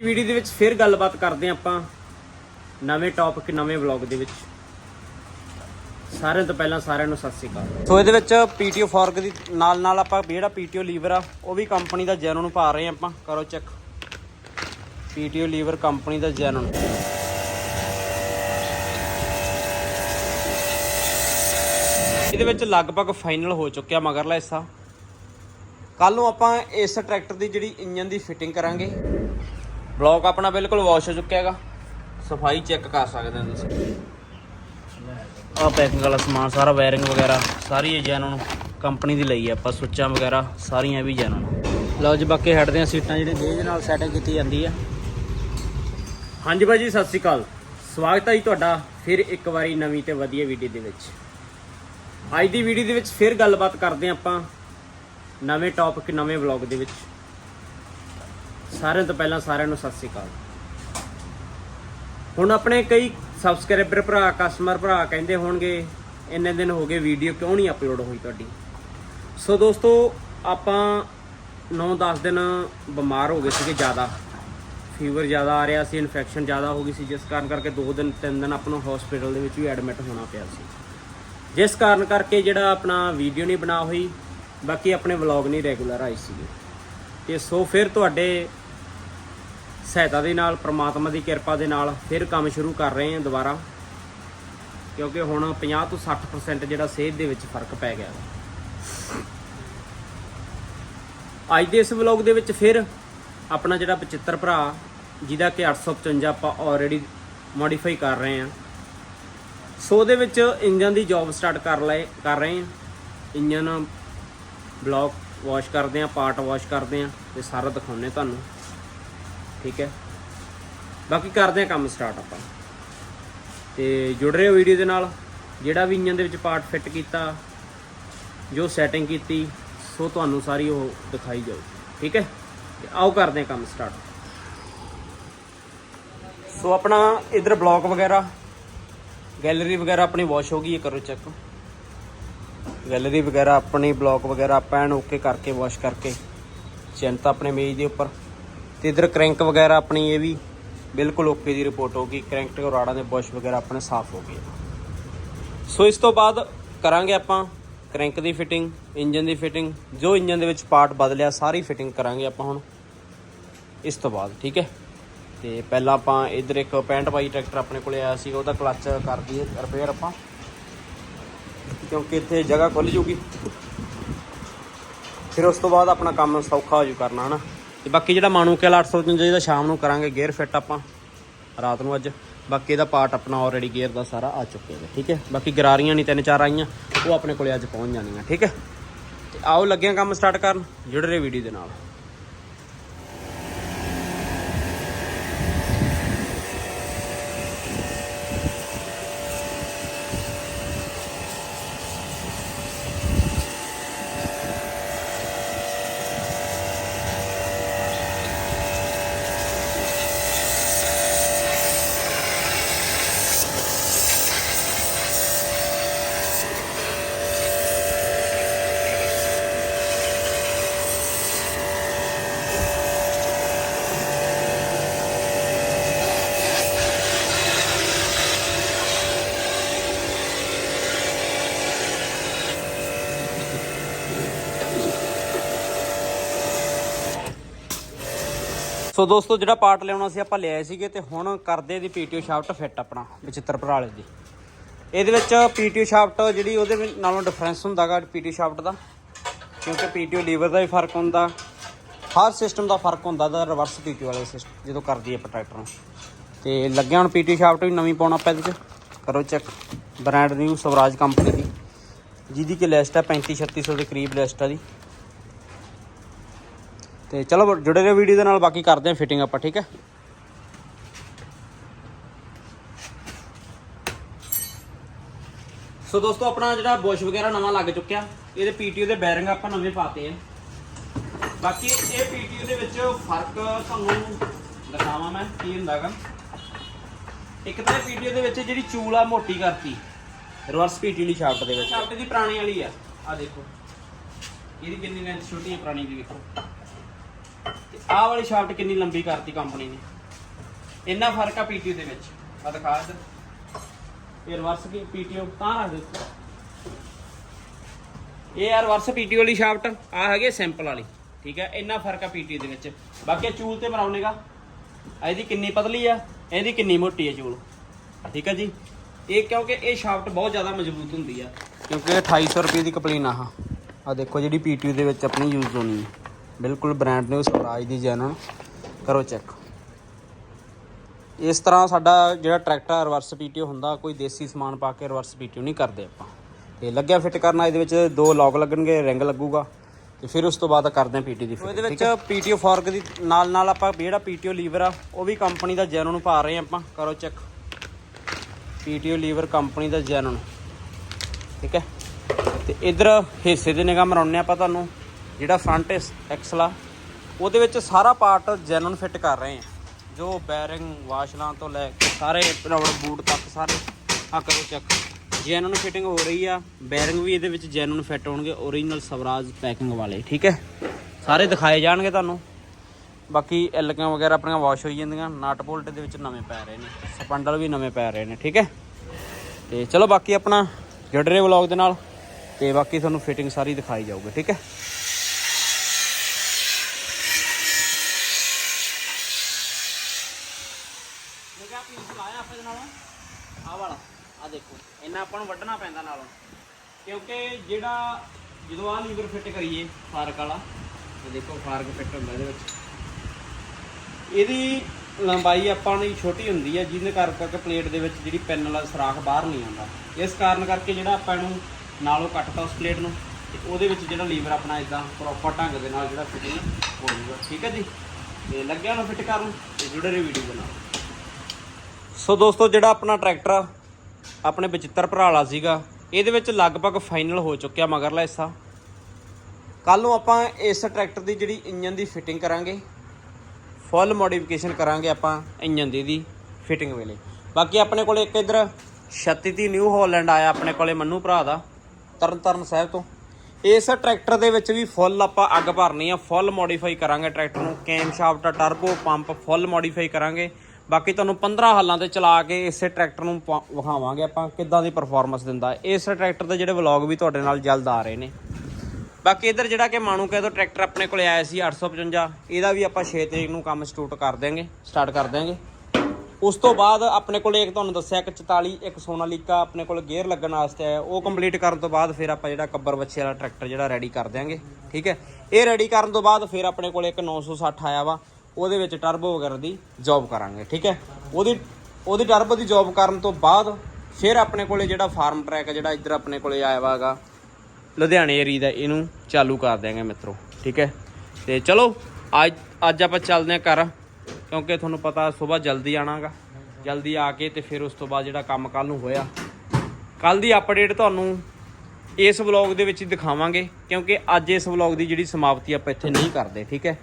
Video ਦੇ ਵਿੱਚ ਫਿਰ ਗੱਲਬਾਤ ਕਰਦੇ ਹਾਂ ਆਪਾਂ ਨਵੇਂ ਟੌਪਿਕ ਨਵੇਂ ਵਲੌਗ ਦੇ ਵਿੱਚ। ਸਾਰਿਆਂ ਤੋਂ ਪਹਿਲਾਂ ਸਾਰਿਆਂ ਨੂੰ ਸਤਿ ਸ੍ਰੀ ਅਕਾਲ। ਸੋ ਇਹਦੇ ਵਿੱਚ ਪੀਟੀਓ ਫੋਰਕ ਦੀ ਨਾਲ ਨਾਲ ਆਪਾਂ ਜਿਹੜਾ ਪੀਟੀਓ ਲੀਵਰ ਆ, ਉਹ ਵੀ ਕੰਪਨੀ ਦਾ ਜੈਨੂਨ ਪਾ ਰਹੇ ਹਾਂ ਆਪਾਂ। ਕਰੋ ਚੈੱਕ ਪੀਟੀਓ ਲੀਵਰ ਕੰਪਨੀ ਦਾ ਜੈਨੂਨ ਇਹਦੇ ਵਿੱਚ ਲਗਭਗ ਫਾਈਨਲ ਹੋ ਚੁੱਕਿਆ ਮਗਰਲਾ ਹਿੱਸਾ। ਕੱਲ ਨੂੰ ਆਪਾਂ ਇਸ ਟਰੈਕਟਰ ਦੀ ਜਿਹੜੀ ਇੰਜਨ ਦੀ ਫਿਟਿੰਗ ਕਰਾਂਗੇ। ਬਲੌਕ ਆਪਣਾ ਬਿਲਕੁਲ ਵਾਸ਼ ਹੋ ਚੁੱਕਿਆ ਹੈਗਾ। ਸਫ਼ਾਈ ਚੈੱਕ ਕਰ ਸਕਦੇ ਹੋ ਤੁਸੀਂ। ਆ ਪੈਕਿੰਗ ਵਾਲਾ ਸਮਾਨ, ਸਾਰਾ ਵਾਇਰਿੰਗ ਵਗੈਰਾ, ਸਾਰੀ ਇਹ ਨੂੰ ਕੰਪਨੀ ਦੀ ਲਈ ਹੈ ਆਪਾਂ ਸੁੱਚਾਂ ਵਗੈਰਾ, ਸਾਰੀਆਂ ਵੀ ਜੈਨੂਨ ਲਓ ਜੀ, ਬਾਕੀ ਹੈਡ ਦੀਆਂ ਸੀਟਾਂ ਜਿਹੜੇ ਗੇਜ ਨਾਲ ਸੈਟਿੰਗ ਕੀਤੀ ਜਾਂਦੀ ਹੈ ਹਾਂਜੀ ਭਾਜੀ, ਸਤਿ ਸ਼੍ਰੀ ਅਕਾਲ। ਸਵਾਗਤ ਹੈ ਜੀ ਤੁਹਾਡਾ ਫਿਰ ਇੱਕ ਵਾਰੀ ਨਵੀਂ ਤੇ ਵਧੀਆ ਵੀਡੀਓ ਦੇ ਵਿੱਚ। ਅੱਜ ਦੀ ਵੀਡੀਓ ਦੇ ਵਿੱਚ ਫਿਰ ਗੱਲਬਾਤ ਕਰਦੇ ਹਾਂ ਆਪਾਂ ਨਵੇਂ ਟੌਪਿਕ ਨਵੇਂ ਵਲੌਗ ਦੇ ਵਿੱਚ। ਸਾਰਿਆਂ ਤੋਂ ਪਹਿਲਾਂ ਸਾਰਿਆਂ ਨੂੰ ਸਤਿ ਸ਼੍ਰੀ ਅਕਾਲ। ਹੁਣ ਆਪਣੇ ਕਈ ਸਬਸਕ੍ਰਾਈਬਰ ਭਰਾ ਕਸਟਮਰ ਭਰਾ ਕਹਿੰਦੇ ਹੋਣਗੇ, ਇੰਨੇ ਦਿਨ ਹੋ ਗਏ ਵੀਡੀਓ ਕਿਉਂ ਨਹੀਂ ਅਪਲੋਡ ਹੋਈ ਤੁਹਾਡੀ? ਸੋ ਦੋਸਤੋ, ਆਪਾਂ 9-10 ਦਿਨ ਬਿਮਾਰ ਹੋ ਗਏ ਸੀਗੇ ਜ਼ਿਆਦਾ। ਫੀਵਰ ਜ਼ਿਆਦਾ ਆ ਰਿਹਾ ਸੀ ਇਨਫੈਕਸ਼ਨ ਜ਼ਿਆਦਾ ਹੋ ਗਈ ਸੀ, ਜਿਸ ਕਾਰਨ ਕਰਕੇ 2 ਦਿਨ 3 ਦਿਨ ਆਪਾਂ ਨੂੰ ਹਸਪੀਟਲ ਦੇ ਵਿੱਚ ਵੀ ਐਡਮਿਟ ਹੋਣਾ ਪਿਆ ਸੀ। ਜਿਸ ਕਾਰਨ ਕਰਕੇ ਜਿਹੜਾ ਆਪਣਾ ਵੀਡੀਓ ਨਹੀਂ ਬਣਾ ਹੋਈ, ਬਾਕੀ ਆਪਣੇ ਵਲੌਗ ਨਹੀਂ ਰੈਗੂਲਰ ਆਏ ਸੀਗੇ। ਤੇ ਸੋ ਫਿਰ ਤੁਹਾਡੇ ਸਹਾਇਤਾ ਦੇ ਨਾਲ, ਪ੍ਰਮਾਤਮਾ ਦੀ ਕਿਰਪਾ ਦੇ ਨਾਲ ਫਿਰ ਕੰਮ ਸ਼ੁਰੂ ਕਰ ਰਹੇ ਹਾਂ ਦੁਬਾਰਾ। ਕਿਉਂਕਿ ਹੁਣ 50 ਤੋਂ 60% ਜਿਹੜਾ ਸਿਹਤ ਦੇ ਵਿੱਚ ਫ਼ਰਕ ਪੈ ਗਿਆ। ਅੱਜ ਦੇ ਇਸ ਵਲੌਗ ਦੇ ਵਿੱਚ ਫਿਰ ਆਪਣਾ ਜਿਹੜਾ 75 ਭਰਾ, ਜਿਹਦਾ ਕਿ 855 ਆਪਾਂ ਆਲਰੇਡੀ ਮੋਡੀਫਾਈ ਕਰ ਰਹੇ ਹਾਂ। ਸੋ ਉਹਦੇ ਵਿੱਚ ਇੰਜਨ ਦੀ ਜੌਬ ਸਟਾਰਟ ਕਰ ਲਏ, ਕਰ ਰਹੇ ਹਾਂ। ਇੰਜਨ ਬਲੌਕ ਵਾਸ਼ ਕਰਦੇ ਹਾਂ ਪਾਰਟ ਵਾਸ਼ ਕਰਦੇ ਹਾਂ ਤੇ ਸਾਰਾ ਦਿਖਾਉਂਦੇ ਤੁਹਾਨੂੰ। ਠੀਕ ਹੈ। ਬਾਕੀ ਕਰਦੇ ਹਾਂ ਕੰਮ ਸਟਾਰਟ ਆਪਾਂ। ਤੇ ਜੁੜ ਰਹੇ ਹੋ ਵੀਡੀਓ ਦੇ ਨਾਲ। ਜਿਹੜਾ ਵੀ ਇੰਜਨ ਦੇ ਵਿੱਚ ਪਾਰਟ ਫਿੱਟ ਕੀਤਾ, ਜੋ ਸੈਟਿੰਗ ਕੀਤੀ, ਸੋ ਤੁਹਾਨੂੰ ਸਾਰੀ ਉਹ ਦਿਖਾਈ ਜਾਊ। ਠੀਕ ਹੈ। ਤੇ ਆਓ ਕਰਦੇ ਹਾਂ ਕੰਮ ਸਟਾਰਟ ਸੋ ਆਪਣਾ ਇਧਰ ਬਲੌਕ ਵਗੈਰਾ ਗੈਲਰੀ ਵਗੈਰਾ ਆਪਣੀ ਵਾਸ਼ ਹੋ ਗਈ ਹੈ, ਕਰੋ ਚੈੱਕ ਗੈਲਰੀ ਵਗੈਰਾ ਆਪਣੀ ਬਲੌਕ ਵਗੈਰਾ ਆਪਾਂ ਐਨ ਓਕੇ ਕਰਕੇ ਵਾਸ਼ ਕਰਕੇ ਚਿੰਤਾ ਆਪਣੇ ਮੇਜ਼ ਦੇ ਉੱਪਰ। ਤੇ ਇਧਰ ਕ੍ਰੈਂਕ ਵਗੈਰਾ ਆਪਣੀ ਇਹ ਵੀ ਬਿਲਕੁਲ ਓਕੇ ਦੀ ਰਿਪੋਰਟ ਹੋ ਗਈ। ਕ੍ਰੈਂਕ ਤੇ ਦੇ ਬੁਸ਼ ਵਗੈਰਾ ਆਪਣੇ ਸਾਫ਼ ਹੋ ਗਏ। ਸੋ ਇਸ ਤੋਂ ਬਾਅਦ ਕਰਾਂਗੇ ਆਪਾਂ ਕ੍ਰੈਂਕ ਦੀ ਫਿਟਿੰਗ ਇੰਜਨ ਦੀ ਫਿਟਿੰਗ ਜੋ ਇੰਜਨ ਦੇ ਵਿੱਚ ਪਾਰਟ ਬਦਲਿਆ, ਸਾਰੀ ਫਿਟਿੰਗ ਕਰਾਂਗੇ ਆਪਾਂ ਹੁਣ। ਇਸ ਤੋਂ ਬਾਅਦ, ਠੀਕ ਹੈ? ਤੇ ਪਹਿਲਾਂ ਆਪਾਂ ਇਧਰ ਇੱਕ 65 ਬਾਈ ਟਰੈਕਟਰ ਆਪਣੇ ਕੋਲੇ ਆਇਆ ਸੀ ਉਹਦਾ ਕਲੱਚ ਕਰ ਦਈਏ ਰਿਪੇਅਰ ਆਪਾਂ। ਕਿਉਂਕਿ ਇੱਥੇ ਜਗ੍ਹਾ ਖੁੱਲ ਜੂਗੀ। ਫਿਰ ਉਸ ਤੋਂ ਬਾਅਦ ਆਪਣਾ ਕੰਮ ਸੌਖਾ ਹੋ ਜੂ ਕਰਨਾ, ਹਨਾ? ਤੇ ਬਾਕੀ ਜਿਹੜਾ ਮਾਨੂਕੇਲ 855 ਇਹਦਾ ਸ਼ਾਮ ਨੂੰ ਕਰਾਂਗੇ ਗੇਅਰ ਫਿੱਟ ਆਪਾਂ, ਰਾਤ ਨੂੰ ਅੱਜ। ਬਾਕੀ ਇਹਦਾ ਪਾਰਟ ਆਪਣਾ ਆਲਰੇਡੀ ਗੇਅਰ ਦਾ ਸਾਰਾ ਆ ਚੁੱਕਿਆ ਹੈ ਠੀਕ ਹੈ? ਬਾਕੀ ਗਰਾਰੀਆਂ ਨਹੀਂ, ਤਿੰਨ ਚਾਰ ਆਈਆਂ, ਉਹ ਆਪਣੇ ਕੋਲੇ ਅੱਜ ਪਹੁੰਚ ਜਾਣੀਆਂ, ਠੀਕ ਹੈ? ਤੇ ਆਓ, ਲੱਗਿਆ ਕੰਮ ਸਟਾਰਟ ਕਰਨ, ਜੁੜ ਰਹੇ ਵੀਡੀਓ ਦੇ ਨਾਲ। ਸੋ ਦੋਸਤੋ, ਜਿਹੜਾ ਪਾਰਟ ਲਿਆਉਣਾ ਸੀ, ਆਪਾਂ ਲਿਆਏ ਸੀਗੇ ਤੇ ਹੁਣ ਕਰਦੇ ਦੀ ਪੀਟੀਓ ਸ਼ਾਫਟ ਫਿੱਟ ਆਪਣਾ, ਵਿਚਿੱਤਰ ਭਰਾਲੇ ਦੀ। ਇਹਦੇ ਵਿੱਚ ਪੀਟੀਓ ਸ਼ਾਫਟ ਜਿਹੜੀ ਉਹਦੇ ਨਾਲੋਂ ਡਿਫਰੈਂਸ ਹੁੰਦਾਗਾ ਪੀਟੀਓ ਸ਼ਾਫਟ ਦਾ, ਕਿਉਂਕਿ ਪੀਟੀਓ ਲੀਵਰ ਦਾ ਵੀ ਫ਼ਰਕ ਹੁੰਦਾ। ਹਰ ਸਿਸਟਮ ਦਾ ਫ਼ਰਕ ਹੁੰਦਾ ਦਾ ਰਿਵਰਸ ਪੀਟੀਓ ਵਾਲੇ ਸਿਸਟਮ ਜਦੋਂ ਕਰਦੀ ਹੈ ਆਪਾਂ ਟਰੈਕਟਰ ਨੂੰ। ਤੇ ਲੱਗਿਆ ਹੁਣ ਪੀਟੀਓ ਸ਼ਾਫਟ ਵੀ, ਨਵੀਂ ਪਾਉਣਾ ਆਪਾਂ ਇਹਦੇ 'ਚ। ਕਰੋ check brand new Swaraj company ਦੀ। ਜਿਹਦੀ ਕਿ ਲਿਸਟ ਹੈ 35 3600 ਦੇ ਕਰੀਬ ਲਿਸਟ ਆ ਦੀ ਤੇ ਚਲੋ ਜੁੜੇ ਰਹੋ ਵੀਡੀਓ ਦੇ ਨਾਲ ਬਾਕੀ ਕਰਦੇ ਹਾਂ ਫਿਟਿੰਗ ਆਪਾਂ ਠੀਕ ਹੈ? ਸੋ ਦੋਸਤੋ ਆਪਣਾ ਜਿਹੜਾ ਬੁਸ਼ ਵਗੈਰਾ ਨਵਾਂ ਲੱਗ ਚੁੱਕਿਆ ਇਹਦੇ ਪੀਟੀਓ ਦੇ ਬੈਰਿੰਗ ਆਪਾਂ ਨਵੇਂ ਪਾਤੇ ਆ। ਬਾਕੀ ਇਹ ਪੀਟੀਓ ਦੇ ਵਿੱਚ ਫ਼ਰਕ ਤੁਹਾਨੂੰ ਦਿਖਾਵਾਂ ਮੈਂ ਕੀ ਹੁੰਦਾਗਾ ਇੱਕ ਤਾਂ ਪੀਟੀਓ ਦੇ ਵਿੱਚ ਜਿਹੜੀ ਚੂਲ ਆ ਮੋਟੀ ਕਰਤੀ। ਰਿਵਰਸ ਪੀਟੀ ਵਾਲੀ ਸ਼ਾਫਟ ਦੇ ਵਿੱਚ। ਸ਼ਾਫਟ ਦੀ ਪੁਰਾਣੀ ਵਾਲੀ ਆ। ਆ ਦੇਖੋ। ਇਹਦੀ ਕਿੰਨੀ ਲੈਂਥ ਛੋਟੀ ਹੈ ਪੁਰਾਣੀ ਦੀ ਵੇਖੋ ਆਹ ਵਾਲੀ ਸ਼ਾਫਟ ਕਿੰਨੀ ਲੰਬੀ ਕਰਤੀ ਕੰਪਨੀ ਨੇ। ਇੰਨਾ ਫ਼ਰਕ ਆ ਪੀਟੀਓ ਦੇ ਵਿੱਚ। ਆ ਦਿਖਾ ਇੱਧਰ। ਇਹ ਰਿਵਰਸ ਕੀ? ਪੀਟੀਓ ਤਾਂ ਰੱਖ ਦੇ ਇਹ ਆ ਰਿਵਰਸ ਪੀਟੀਓ ਵਾਲੀ ਸ਼ਾਫਟ ਆ ਹੈਗੇ ਸਿੰਪਲ ਵਾਲੀ। ਠੀਕ ਹੈ ਇੰਨਾ ਫ਼ਰਕ ਆ ਪੀਟੀਓ ਦੇ ਵਿੱਚ। ਬਾਕੀ ਚੂਲ ਤੇ ਬਣਾਉਣੇਗਾ। ਇਹਦੀ ਕਿੰਨੀ ਪਤਲੀ ਆ, ਇਹਦੀ ਕਿੰਨੀ ਮੋਟੀ ਆ ਚੂਲ। ਠੀਕ ਹੈ ਜੀ? ਇਹ ਕਿਉਂਕਿ ਇਹ ਸ਼ਾਫਟ ਬਹੁਤ ਜ਼ਿਆਦਾ ਮਜ਼ਬੂਤ ਹੁੰਦੀ ਆ। ਕਿਉਂਕਿ ਇਹ 2800 ਰੁਪਏ ਦੀ ਕਪਲੀਨ ਆ ਆ ਦੇਖੋ ਜਿਹੜੀ ਪੀਟੀਓ ਦੇ ਵਿੱਚ ਆਪਣੀ ਯੂਜ਼ ਹੋਣੀ ਹੈ ਬਿਲਕੁਲ ਬ੍ਰਾਂਡ ਨਿਊ ਸਵਰਾਜ ਦੀ ਜੈਨਨ ਕਰੋ ਚੈੱਕ ਇਸ ਤਰ੍ਹਾਂ ਸਾਡਾ ਜਿਹੜਾ ਟਰੈਕਟਰ ਰਿਵਰਸ ਪੀਟੀਓ ਹੁੰਦਾ ਕੋਈ ਦੇਸੀ ਸਮਾਨ ਪਾ ਕੇ ਰਿਵਰਸ ਪੀਟੀਓ ਨਹੀਂ ਕਰਦੇ ਆਪਾਂ। ਤੇ ਲੱਗਿਆ ਫਿੱਟ ਕਰਨਾ ਇਹਦੇ ਵਿੱਚ ਦੋ ਲੌਕ ਲੱਗਣਗੇ ਰਿੰਗ ਲੱਗੂਗਾ ਤੇ ਫਿਰ ਉਸ ਤੋਂ ਬਾਅਦ ਕਰਦੇ ਆ ਪੀਟੀ ਦੀ ਫਿੱਟ ਇਹਦੇ ਵਿੱਚ ਪੀਟੀਓ ਫੋਰਕ ਦੀ ਨਾਲ ਨਾਲ ਆਪਾਂ ਜਿਹੜਾ ਪੀਟੀਓ ਲੀਵਰ ਆ ਉਹ ਵੀ ਕੰਪਨੀ ਦਾ ਜੈਨਨ ਨੂੰ ਪਾ ਰਹੇ ਆ ਆਪਾਂ। ਕਰੋ ਚੈੱਕ ਪੀਟੀਓ ਲੀਵਰ ਕੰਪਨੀ ਦਾ ਜੈਨਨ ਠੀਕ ਹੈ? ਤੇ ਇਧਰ ਹਿੱਸੇ ਦੇ ਨਿਗਾਹ ਮਰਾਉਣੇ ਆਪਾਂ ਤੁਹਾਨੂੰ। ਜਿਹੜਾ ਫਰੰਟ ਐਕਸਲ ਆ, ਉਹਦੇ ਵਿੱਚ ਸਾਰਾ ਪਾਰਟ ਜੈਨੂਨ ਫਿੱਟ ਕਰ ਰਹੇ ਆ। ਜੋ ਬੈਰਿੰਗ ਵਾਸ਼ਲਾਂ ਤੋਂ ਲੈ ਕੇ ਸਾਰੇ ਰਬੜ ਬੂਟ ਤੱਕ, ਸਾਰੇ ਆ ਕਰੋ ਚੈੱਕ ਜੈਨੂਨ ਫਿਟਿੰਗ ਹੋ ਰਹੀ ਆ। ਬੈਰਿੰਗ ਵੀ ਇਹਦੇ ਵਿੱਚ ਜੈਨੂਨ ਫਿੱਟ ਹੋਣਗੇ ਓਰੀਜਨਲ ਸਵਰਾਜ ਪੈਕਿੰਗ ਵਾਲੇ, ਠੀਕ ਹੈ? ਸਾਰੇ ਦਿਖਾਏ ਜਾਣਗੇ ਤੁਹਾਨੂੰ। ਬਾਕੀ ਐਲਕਾਂ ਵਗੈਰਾ ਆਪਣੀਆਂ ਵਾਸ਼ ਹੋਈ ਜਾਂਦੀਆਂ ਨਟ ਬੋਲਟ ਦੇ ਵਿੱਚ ਨਵੇਂ ਪੈ ਰਹੇ ਨੇ, ਸਪੰਡਲ ਵੀ ਨਵੇਂ ਪੈ ਰਹੇ ਨੇ, ਠੀਕ ਹੈ? ਤੇ ਚਲੋ ਬਾਕੀ ਆਪਣਾ ਜੁੜ ਰਹੇ ਵਲੌਗ ਦੇ ਨਾਲ, ਤੇ ਬਾਕੀ ਤੁਹਾਨੂੰ ਫਿਟਿੰਗ ਸਾਰੀ ਦਿਖਾਈ ਜਾਊਗੀ, ਠੀਕ ਹੈ ਜਿਹੜਾ ਪੀਸ ਲਾਇਆ ਆਪਾਂ ਦੇ ਨਾਲੋਂ ਆਹ ਵਾਲਾ ਆ ਦੇਖੋ ਇਹਨਾਂ ਆਪਾਂ ਨੂੰ ਵੱਢਣਾ ਪੈਂਦਾ ਨਾਲੋਂ। ਕਿਉਂਕਿ ਜਿਹੜਾ ਜਦੋਂ ਆ ਲੀਵਰ ਫਿੱਟ ਕਰੀਏ ਫਾਰਕ ਵਾਲਾ ਇਹ ਦੇਖੋ ਫਾਰਕ ਫਿੱਟ ਹੁੰਦਾ ਇਹਦੇ ਵਿੱਚ। ਇਹਦੀ ਲੰਬਾਈ ਆਪਾਂ ਨੂੰ ਛੋਟੀ ਹੁੰਦੀ ਹੈ ਜਿਹਦੇ ਕਰਕੇ ਪਲੇਟ ਦੇ ਵਿੱਚ ਜਿਹੜੀ ਪੈਨ ਵਾਲਾ ਸੁਰਾਖ ਬਾਹਰ ਨਹੀਂ ਆਉਂਦਾ। ਇਸ ਕਾਰਨ ਕਰਕੇ ਜਿਹੜਾ ਆਪਾਂ ਇਹਨੂੰ ਨਾਲੋਂ ਕੱਟਤਾ ਉਸ ਪਲੇਟ ਨੂੰ ਤੇ ਉਹਦੇ ਵਿੱਚ ਜਿਹੜਾ ਲੀਵਰ ਆਪਣਾ ਇਦਾਂ ਪ੍ਰੋਪਰ ਢੰਗ ਦੇ ਨਾਲ ਜਿਹੜਾ ਫਿਟਿੰਗ ਹੋ ਜੂਗਾ ਠੀਕ ਹੈ ਜੀ? ਤੇ ਲੱਗਿਆ ਨੂੰ ਫਿੱਟ ਕਰਨ ਤੇ ਜੁੜੇ ਰਹੋ ਵੀਡੀਓ ਦੇ ਨਾਲ। ਸੋ ਦੋਸਤੋ ਜਿਹੜਾ ਆਪਣਾ ਟਰੈਕਟਰ ਆ, ਆਪਣੇ ਬਚਿੱਤਰ ਭਰਾ ਵਾਲਾ ਸੀਗਾ। ਇਹਦੇ ਵਿੱਚ ਲਗਭਗ ਫਾਈਨਲ ਹੋ ਚੁੱਕਿਆ ਮਗਰਲਾ ਹਿੱਸਾ। ਕੱਲ ਨੂੰ ਆਪਾਂ ਇਸ ਟਰੈਕਟਰ ਦੀ ਜਿਹੜੀ ਇੰਜਨ ਦੀ ਫਿਟਿੰਗ ਕਰਾਂਗੇ। ਫੁੱਲ ਮੋਡੀਫਿਕੇਸ਼ਨ ਕਰਾਂਗੇ ਆਪਾਂ ਇੰਜਨ ਦੀ ਦੀ ਫਿਟਿੰਗ ਵੇਲੇ। ਬਾਕੀ ਆਪਣੇ ਕੋਲੇ ਇੱਕ ਇਧਰ 36 ਦੀ ਨਿਊ ਹਾਲੈਂਡ ਆਇਆ ਆਪਣੇ ਕੋਲੇ ਮੰਨੂ ਭਰਾ ਦਾ, ਤਰਨਤਾਰਨ ਸਾਹਿਬ ਤੋਂ। ਇਸ ਟਰੈਕਟਰ ਦੇ ਵਿੱਚ ਵੀ ਫੁੱਲ ਆਪਾਂ ਅੱਗ ਭਰਨੀ ਆ ਫੁੱਲ ਮੋਡੀਫਾਈ ਕਰਾਂਗੇ ਟਰੈਕਟਰ ਨੂੰ। Cam shaft turbo pump full modify ਕਰਾਂਗੇ। ਬਾਕੀ ਤੁਹਾਨੂੰ 15 ਹਾਲਾਂ ਤੇ ਚਲਾ ਕੇ ਇਸੇ ਟਰੈਕਟਰ ਨੂੰ ਪਾ- ਵਿਖਾਵਾਂਗੇ, ਆਪਾਂ ਕਿੱਦਾਂ ਦੀ ਪਰਫਾਰਮੈਂਸ ਦਿੰਦਾ। ਇਸ ਟਰੈਕਟਰ ਦੇ ਜਿਹੜੇ ਵਲੌਗ ਵੀ ਤੁਹਾਡੇ ਨਾਲ ਜਲਦ ਆ ਰਹੇ ਨੇ। ਬਾਕੀ ਇਧਰ ਜਿਹੜਾ ਕਿ ਮਾਣੂ ਕਹਿ ਤੋਂ ਟਰੈਕਟਰ ਆਪਣੇ ਕੋਲੇ ਆਇਆ ਸੀ 855 ਇਹਦਾ ਵੀ ਆਪਾਂ 6 ਤਰੀਕ ਨੂੰ ਕੰਮ ਸਟਾਰਟ ਕਰ ਦਿਆਂਗੇ ਸਟਾਰਟ ਕਰ ਦਿਆਂਗੇ। ਉਸ ਤੋਂ ਬਾਅਦ ਆਪਣੇ ਕੋਲੇ ਇੱਕ ਤੁਹਾਨੂੰ ਦੱਸਿਆ ਕਿ 44 ਇੱਕ ਸੋਨਾਲੀਕਾ ਆਪਣੇ ਕੋਲ ਗੇਅਰ ਲੱਗਣ ਵਾਸਤੇ ਆਇਆ। ਉਹ ਕੰਪਲੀਟ ਕਰਨ ਤੋਂ ਬਾਅਦ ਫਿਰ ਆਪਾਂ ਜਿਹੜਾ ਕੱਬਰ ਬੱਚੇ ਵਾਲਾ ਟਰੈਕਟਰ ਜਿਹੜਾ ਰੈਡੀ ਕਰ ਦਿਆਂਗੇ, ਠੀਕ ਹੈ? ਇਹ ਰੈਡੀ ਕਰਨ ਤੋਂ ਬਾਅਦ ਫਿਰ ਆਪਣੇ ਕੋਲੇ ਇੱਕ 960 ਆਇਆ ਵਾ। ਉਹਦੇ ਵਿੱਚ ਟਰਬੋ ਵਗੈਰਾ ਦੀ ਜੌਬ ਕਰਾਂਗੇ, ਠੀਕ ਹੈ? ਉਹਦੀ ਉਹਦੀ ਟਰਬੋ ਦੀ ਜੌਬ ਕਰਨ ਤੋਂ ਬਾਅਦ ਫਿਰ ਆਪਣੇ ਕੋਲੇ ਜਿਹੜਾ ਫਾਰਮ ਟਰੈਕ ਹੈ ਜਿਹੜਾ ਇੱਧਰ ਆਪਣੇ ਕੋਲੇ ਆਇਆ ਵਾਗਾ ਲੁਧਿਆਣੇ ਏਰੀਆ ਦਾ ਇਹਨੂੰ ਚਾਲੂ ਕਰ ਦਿਆਂਗੇ ਮਿੱਤਰੋ, ਠੀਕ ਹੈ? ਤੇ ਚਲੋ, ਅੱਜ ਅੱਜ ਆਪਾਂ ਚੱਲਦੇ ਹਾਂ ਘਰ, ਕਿਉਂਕਿ ਤੁਹਾਨੂੰ ਪਤਾ ਸਵੇਰ ਜਲਦੀ ਆਣਾਗਾ ਜਲਦੀ ਆ ਕੇ ਤੇ ਫਿਰ ਉਸ ਤੋਂ ਬਾਅਦ ਜਿਹੜਾ ਕੰਮ ਕੱਲ ਨੂੰ ਹੋਇਆ। ਕੱਲ ਦੀ ਅਪਡੇਟ ਤੁਹਾਨੂੰ ਇਸ ਵਲੌਗ ਦੇ ਵਿੱਚ ਦਿਖਾਵਾਂਗੇ, ਕਿਉਂਕਿ ਅੱਜ ਇਸ ਵਲੌਗ ਦੀ ਜਿਹੜੀ ਸਮਾਪਤੀ ਆਪਾਂ ਇੱਥੇ ਨਹੀਂ ਕਰਦੇ, ਠੀਕ ਹੈ?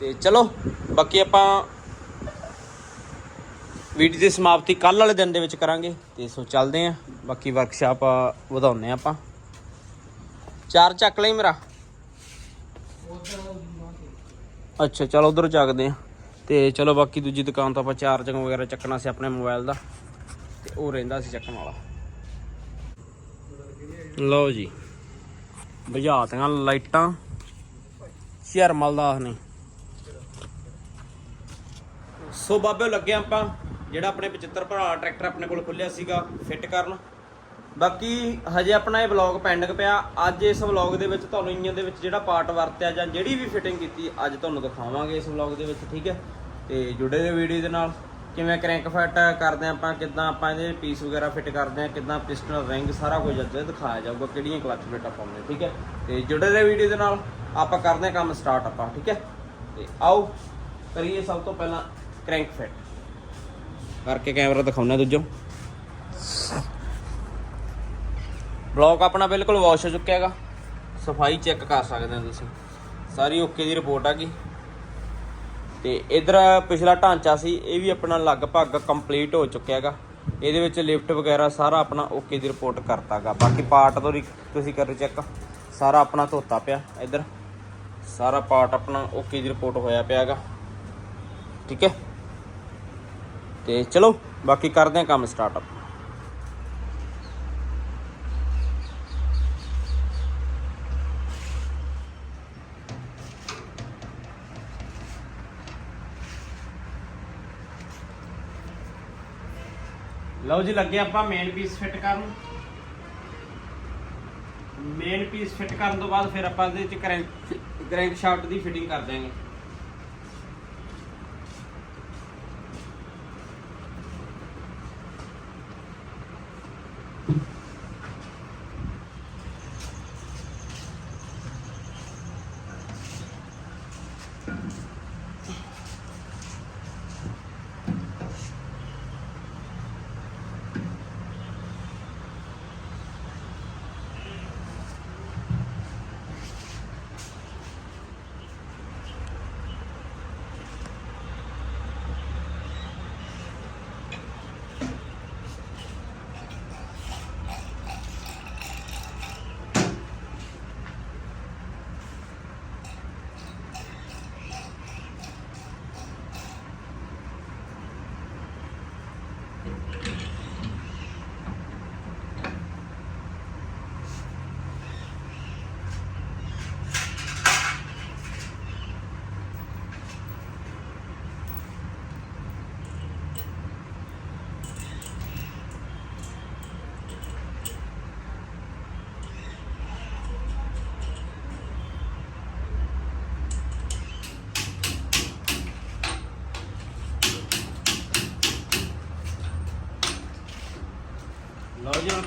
ਤੇ ਚਲੋ, ਬਾਕੀ ਆਪਾਂ ਵੀਡੀਓ ਦੀ ਸਮਾਪਤੀ ਕੱਲ ਵਾਲੇ ਦਿਨ ਦੇ ਵਿੱਚ ਕਰਾਂਗੇ, ਤੇ ਸੋ ਚੱਲਦੇ ਆਂ ਬਾਕੀ ਵਰਕਸ਼ਾਪ ਵਧਾਉਨੇ ਆਪਾਂ। ਚਾਰ ਚੱਕ ਲਈ ਮੇਰਾ। ਅੱਛਾ, ਚਲ ਉਧਰ ਚੱਕਦੇ ਆ ਤੇ ਚਲੋ, ਬਾਕੀ ਦੂਜੀ ਦੁਕਾਨ ਤੋਂ ਆਪਾਂ ਚਾਰਜਿੰਗ ਵਗੈਰਾ ਚੱਕਣਾ ਸੀ ਆਪਣੇ ਮੋਬਾਈਲ ਦਾ। ਤੇ ਉਹ ਰਹਿੰਦਾ ਸੀ ਚੱਕਣ ਵਾਲਾ। ਲਓ ਜੀ। ਬੁਝਾਤੀਆਂ ਲਾਈਟਾਂ। ਸ਼ਰਮਲ ਦਾ ਨਹੀਂ ਸੋ ਬਾਬੇ ਲੱਗੇ ਆਪਾਂ, ਜਿਹੜਾ ਆਪਣੇ 75 ਭਰਾ ਟਰੈਕਟਰ ਆਪਣੇ ਕੋਲ ਖੁੱਲਿਆ ਸੀਗਾ ਫਿੱਟ ਕਰਨ। ਬਾਕੀ ਹਜੇ ਆਪਣਾ ਇਹ ਵਲੌਗ ਪੈਂਡਿੰਗ ਪਿਆ। ਅੱਜ ਇਸ ਵਲੌਗ ਦੇ ਵਿੱਚ ਤੁਹਾਨੂੰ ਇੰਜਨ ਦੇ ਵਿੱਚ ਜਿਹੜਾ ਪਾਰਟ ਵਰਤਿਆ ਜਾਂ ਜਿਹੜੀ ਵੀ ਫਿਟਿੰਗ ਕੀਤੀ, ਅੱਜ ਤੁਹਾਨੂੰ ਦਿਖਾਵਾਂਗੇ ਇਸ ਵਲੌਗ ਦੇ ਵਿੱਚ, ਠੀਕ ਹੈ? ਤੇ ਜੁੜੇ ਰਹੋ ਵੀਡੀਓ ਦੇ ਨਾਲ। ਕਿਵੇਂ ਕ੍ਰੈਂਕ ਫਿੱਟ ਕਰਦੇ ਹਾਂ ਆਪਾਂ, ਕਿੱਦਾਂ ਆਪਾਂ ਇਹਦੇ ਪੀਸ ਵਗੈਰਾ ਫਿੱਟ ਕਰਦੇ ਹਾਂ, ਕਿੱਦਾਂ ਪਿਸਟਨ ਰਿੰਗ ਸਾਰਾ ਕੁਝ ਅੱਜ ਦਿਖਾਇਆ ਜਾਊਗਾ, ਕਿਹੜੀਆਂ ਕਲਚ ਪਲੇਟ ਆਪਾਂ ਪਾਉਂਦੇ ਠੀਕ ਹੈ? ਤੇ ਜੁੜੇ ਰਹੋ ਵੀਡੀਓ ਦੇ ਨਾਲ। ਆਪਾਂ ਕਰਦੇ ਹਾਂ ਕੰਮ ਸਟਾਰਟ ਆਪਾਂ, ਠੀਕ ਹੈ? ਤੇ ਆਓ, ਕਰੀਏ ਸਭ ਤੋਂ ਪਹਿਲਾਂ ਕ੍ਰੈਂਕ ਫਿੱਟ ਕਰਕੇ ਕੈਮਰਾ ਦਿਖਾਉਣਾ ਦੂਜੋ। ਬਲੌਕ ਆਪਣਾ ਬਿਲਕੁਲ ਵਾਸ਼ ਹੋ ਚੁੱਕਿਆ ਹੈਗਾ। ਸਫ਼ਾਈ ਚੈੱਕ ਕਰ ਸਕਦੇ ਹੋ ਤੁਸੀਂ। ਸਾਰੀ ਓਕੇ ਦੀ ਰਿਪੋਰਟ ਆ ਗਈ। ਤੇ ਇਧਰ ਪਿਛਲਾ ਢਾਂਚਾ ਸੀ, ਇਹ ਵੀ ਆਪਣਾ ਲਗਭਗ ਕੰਪਲੀਟ ਹੋ ਚੁੱਕਿਆ ਹੈਗਾ। ਇਹਦੇ ਵਿੱਚ ਲਿਫਟ ਵਗੈਰਾ ਸਾਰਾ ਆਪਣਾ ਓਕੇ ਦੀ ਰਿਪੋਰਟ ਕਰਤਾਗਾ ਬਾਕੀ ਪਾਰਟ ਤੋਂ ਵੀ ਤੁਸੀਂ ਕਰੋ ਚੈੱਕ। ਸਾਰਾ ਆਪਣਾ ਧੋਤਾ ਪਿਆ ਇਧਰ। ਸਾਰਾ ਪਾਰਟ ਆਪਣਾ ਓਕੇ ਦੀ ਰਿਪੋਰਟ ਹੋਇਆ ਪਿਆਗਾ ਠੀਕ ਹੈ। ਤੇ ਚਲੋ, ਬਾਕੀ ਕਰਦੇ ਹਾਂ ਕੰਮ ਸਟਾਰਟ ਆਪਾਂ ਲਓ ਜੀ, ਲੱਗੇ ਆਪਾਂ ਮੇਨ ਪੀਸ ਫਿੱਟ ਕਰਨ। ਮੇਨ ਪੀਸ ਫਿੱਟ ਕਰਨ ਤੋਂ ਬਾਅਦ ਫਿਰ ਆਪਾਂ ਇਹਦੇ ਵਿੱਚ ਕਰੈਂਕ ਕਰੈਂਕ ਸ਼ਾਫਟ ਦੀ ਫਿਟਿੰਗ ਕਰ ਦਿਆਂਗੇ।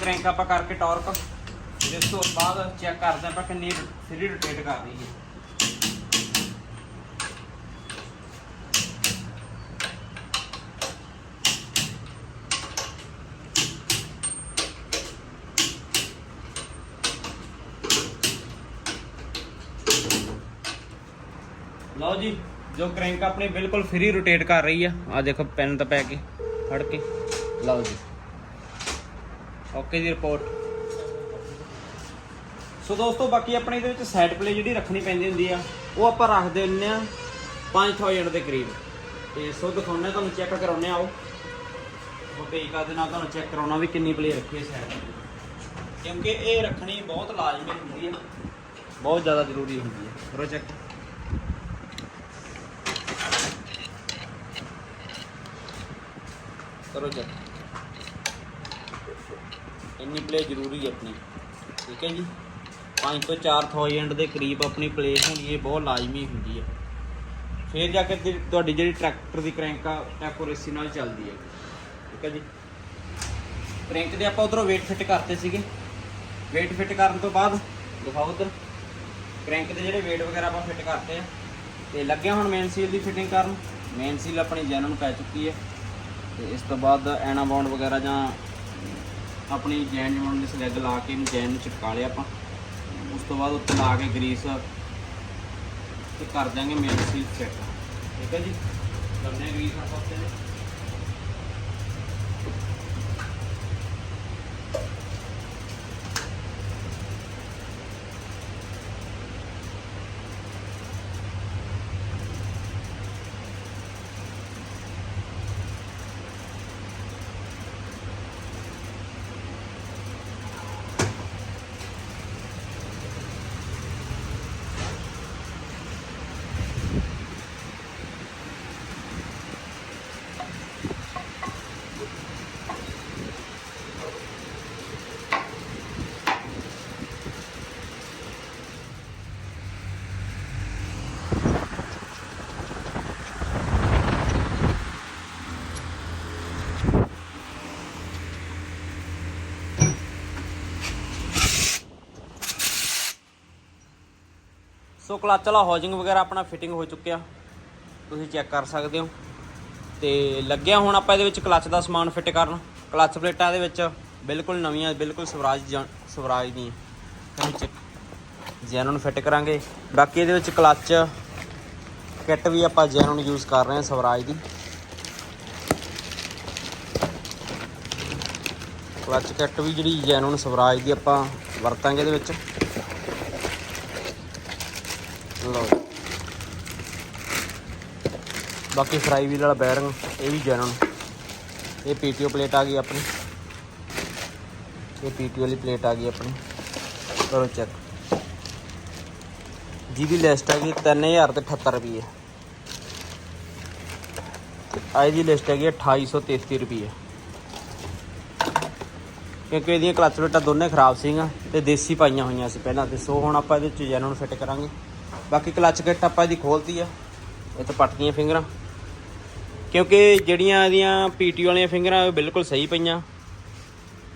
ਲਓ ਜੀ ਹੁਣ ਕ੍ਰੈਂਕ ਆਪਾਂ ਕਰਕੇ ਟਾਰਕ ਇਸ ਤੋਂ ਬਾਅਦ ਚੈੱਕ ਕਰਦੇ ਆਪਾਂ ਕਿੰਨੀ ਫਰੀ ਰੋਟੇਟ ਕਰ ਰਹੀ ਹੈ। ਲਓ ਜੀ, ਜੋ ਕ੍ਰੈਂਕ ਆਪਣੀ ਬਿਲਕੁਲ ਫ੍ਰੀ ਰੋਟੇਟ ਕਰ ਰਹੀ ਆ। ਆ ਦੇਖੋ ਪੈਨ ਤਾਂ ਪੈ ਕੇ ਫੜ ਕੇ। ਲਓ ਜੀ। ਓਕੇ ਦੀ ਰਿਪੋਰਟ ਸੋ ਦੋਸਤੋ, ਬਾਕੀ ਆਪਣੇ ਇਹਦੇ ਵਿੱਚ ਸਾਈਡ ਪਲੇ ਜਿਹੜੀ ਰੱਖਣੀ ਪੈਂਦੀ ਹੁੰਦੀ ਆ, ਉਹ ਆਪਾਂ ਰੱਖਦੇ ਹੁੰਦੇ ਆ 5000 ਦੇ ਕਰੀਬ। ਤੇ ਸੋ ਦਿਖਾਉਣੇ ਤੁਹਾਨੂੰ ਚੈੱਕ ਕਰਾਉਣੇ ਆਓ ਓਕੇ ਦੇ ਨਾਲ ਤੁਹਾਨੂੰ ਚੈੱਕ ਕਰਾਉਣਾ ਵੀ ਕਿੰਨੀ ਪਲੇ ਰੱਖੀ ਹੈ ਸਾਈਡ ਕਿਉਂਕਿ ਇਹ ਰੱਖਣੀ ਬਹੁਤ ਲਾਜ਼ਮੀ ਹੁੰਦੀ ਹੈ ਬਹੁਤ ਜ਼ਿਆਦਾ ਜ਼ਰੂਰੀ ਹੁੰਦੀ ਹੈ ਕਰੋ ਚੈੱਕ ਕਰੋ ਚੈੱਕ ਇੰਨੀ ਪਲੇ ਜ਼ਰੂਰੀ ਹੈ ਆਪਣੀ। ਠੀਕ ਹੈ ਜੀ? 5 ਤੋਂ 4000 ਦੇ ਕਰੀਬ ਆਪਣੀ ਪਲੇ ਹੋਣੀ, ਇਹ ਬਹੁਤ ਲਾਜ਼ਮੀ ਹੁੰਦੀ ਹੈ। ਫਿਰ ਜਾ ਕੇ ਤੁਹਾਡੀ ਜਿਹੜੀ ਟਰੈਕਟਰ ਦੀ ਕ੍ਰੈਂਕ ਆ ਟੈਕੋਰੇਸੀ ਨਾਲ ਚੱਲਦੀ ਹੈ। ਠੀਕ ਹੈ ਜੀ? ਕ੍ਰੈਂਕ ਦੇ ਆਪਾਂ ਉਧਰੋਂ weight ਫਿੱਟ ਕਰਤੇ ਸੀਗੇ। weight ਫਿੱਟ ਕਰਨ ਤੋਂ ਬਾਅਦ, ਦਿਖਾਓ ਉਧਰ। ਕ੍ਰੈਂਕ ਦੇ ਜਿਹੜੇ weight ਵਗੈਰਾ ਆਪਾਂ ਫਿੱਟ ਕਰਤੇ ਆ। ਤੇ ਲੱਗਿਆ ਹੁਣ ਮੇਨ ਸੀਲ ਦੀ ਫਿਟਿੰਗ ਕਰਨ। ਮੇਨ ਸੀਲ ਆਪਣੀ ਜੈਨੂਨ ਪੈ ਚੁੱਕੀ ਹੈ। ਤੇ ਇਸ ਤੋਂ ਬਾਅਦ ਐਨਾ ਬਾਉਂਡ ਵਗੈਰਾ ਜਾਂ ਆਪਣੀ ਜੈਨ ਜਮਾਉਣ ਦੀ ਸਲੈਗ ਲਾ ਕੇ ਇਹਨੂੰ ਜੈਨ ਨੂੰ ਚਿਪਕਾ ਲਿਆ ਆਪਾਂ। ਉਸ ਤੋਂ ਬਾਅਦ ਉੱਤੇ ਲਾ ਕੇ ਗਰੀਸ ਤੇ ਕਰ ਦਾਂਗੇ ਮੇਨ ਸੀਲ ਚੈੱਕ ਠੀਕ ਹੈ ਜੀ? ਕਰਨੇ ਗਰੀਸ ਆਪਾਂ ਉੱਤੇ ਸੋ ਕਲੱਚ ਵਾਲਾ ਹੌਜਿੰਗ ਵਗੈਰਾ ਆਪਣਾ ਫਿਟਿੰਗ ਹੋ ਚੁੱਕਿਆ। ਤੁਸੀਂ ਚੈੱਕ ਕਰ ਸਕਦੇ ਹੋ। ਤੇ ਲੱਗਿਆ ਹੁਣ ਆਪਾਂ ਇਹਦੇ ਵਿੱਚ ਕਲੱਚ ਦਾ ਸਮਾਨ ਫਿੱਟ ਕਰਨ। ਕਲੱਚ ਪਲੇਟਾਂ ਦੇ ਵਿੱਚ ਬਿਲਕੁਲ ਨਵੀਆਂ, ਬਿਲਕੁਲ ਸਵਰਾਜ ਜਾਂ- ਸਵਰਾਜ ਦੀ ਇਹਦੇ ਵਿੱਚ ਜੈਨੂਨ ਫਿੱਟ ਕਰਾਂਗੇ। ਬਾਕੀ ਇਹਦੇ ਵਿੱਚ ਕਲੱਚ ਕਿੱਟ ਵੀ ਆਪਾਂ ਜੈਨੂਨ ਯੂਜ਼ ਕਰ ਰਹੇ ਹਾਂ ਸਵਰਾਜ ਦੀ। ਕਲੱਚ ਕਿੱਟ ਵੀ ਜਿਹੜੀ ਜੈਨੂਨ ਸਵਰਾਜ ਦੀ ਆਪਾਂ ਵਰਤਾਂਗੇ ਇਹਦੇ ਵਿੱਚ ਲਓ ਬਾਕੀ ਫਰਾਈ ਵੀਲ ਵਾਲਾ ਬੈਰਿੰਗ, ਇਹ ਵੀ ਜੈਨੂਨ। ਇਹ ਪੀਟੀਓ ਪਲੇਟ ਆ ਗਈ ਆਪਣੀ। ਇਹ ਪੀਟੀਓ ਵਾਲੀ ਪਲੇਟ ਆ ਗਈ ਆਪਣੀ। ਕਰੋ ਚੈੱਕ। ਜਿਹਦੀ ਲਿਸਟ ਹੈਗੀ 3000 ਤੇ 78 ਰੁਪਏ। ਆਈ ਦੀ ਲਿਸਟ ਹੈਗੀ 2833 ਰੁਪਏ। ਕਿਉਂਕਿ ਇਹਦੀਆਂ ਕਲਚ ਪਲੇਟਾਂ ਦੋਨੇ ਖਰਾਬ ਸੀਗੀਆਂ ਤੇ ਦੇਸੀ ਪਾਈਆਂ ਹੋਈਆਂ ਸੀ ਪਹਿਲਾਂ ਤੇ, ਸੋ ਹੁਣ ਆਪਾਂ ਇਹਦੇ ਚ ਜੈਨੂਨ ਫਿੱਟ ਕਰਾਂਗੇ। ਬਾਕੀ ਕਲਚ ਕਿੱਟ ਆਪਾਂ ਇਹਦੀ ਖੋਲਤੀ ਆ। ਇਹ ਤਾਂ ਪਟਕੀਆਂ ਫਿੰਗਰਾਂ। ਕਿਉਂਕਿ ਜਿਹੜੀਆਂ ਇਹਦੀਆਂ ਪੀਟੀ ਵਾਲੀਆਂ ਫਿੰਗਰਾਂ ਉਹ ਬਿਲਕੁਲ ਸਹੀ ਪਈਆਂ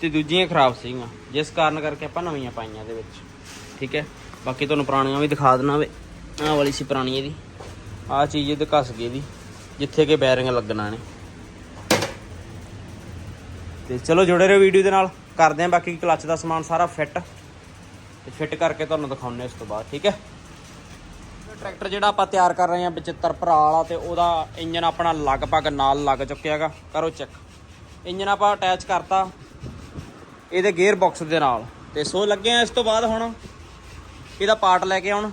ਤੇ ਦੂਜੀਆਂ ਖਰਾਬ ਸੀਗੀਆਂ। ਜਿਸ ਕਾਰਨ ਕਰਕੇ ਆਪਾਂ ਨਵੀਆਂ ਪਾਈਆਂ ਇਹਦੇ ਵਿੱਚ। ਠੀਕ ਹੈ? ਬਾਕੀ ਤੁਹਾਨੂੰ ਪੁਰਾਣੀਆਂ ਵੀ ਦਿਖਾ ਦੇਣਾ ਵੇ। ਆਹ ਵਾਲੀ ਸੀ ਪੁਰਾਣੀ ਇਹਦੀ। ਆਹ ਚੀਜ਼ ਇਹਦੇ ਘਸ ਗਈ ਇਹਦੀ। ਜਿੱਥੇ ਕਿ ਬੈਰਿੰਗ ਲੱਗਣਾ ਨੇ ਤੇ ਚਲੋ ਜੁੜੇ ਰਹੋ ਵੀਡੀਓ ਦੇ ਨਾਲ। ਕਰਦੇ ਆਂ ਬਾਕੀ ਕਲੱਚ ਦਾ ਸਮਾਨ ਸਾਰਾ ਫਿੱਟ ਤੇ ਫਿੱਟ ਕਰਕੇ ਤੁਹਾਨੂੰ ਦਿਖਾਉਂਦੇ ਹਾਂ ਇਸ ਤੋਂ ਬਾਅਦ। ਠੀਕ ਹੈ? ਟਰੈਕਟਰ ਜਿਹੜਾ ਆਪਾਂ ਤਿਆਰ ਕਰ ਰਹੇ ਹਾਂ 75 ਭਰਾ ਵਾਲਾ ਤੇ ਉਹਦਾ ਇੰਜਨ ਆਪਣਾ ਲਗਭਗ ਨਾਲ ਲੱਗ ਚੁੱਕਿਆ ਹੈਗਾ। ਕਰੋ ਚੈੱਕ। ਇੰਜਨ ਆਪਾਂ ਅਟੈਚ ਕਰਤਾ। ਇਹਦੇ ਗੇਅਰ ਬਾਕਸ ਦੇ ਨਾਲ। ਤੇ ਸੋ ਲੱਗੇ ਆ ਇਸ ਤੋਂ ਬਾਅਦ ਹੁਣ ਇਹਦਾ ਪਾਰਟ ਲੈ ਕੇ ਆਉਣ।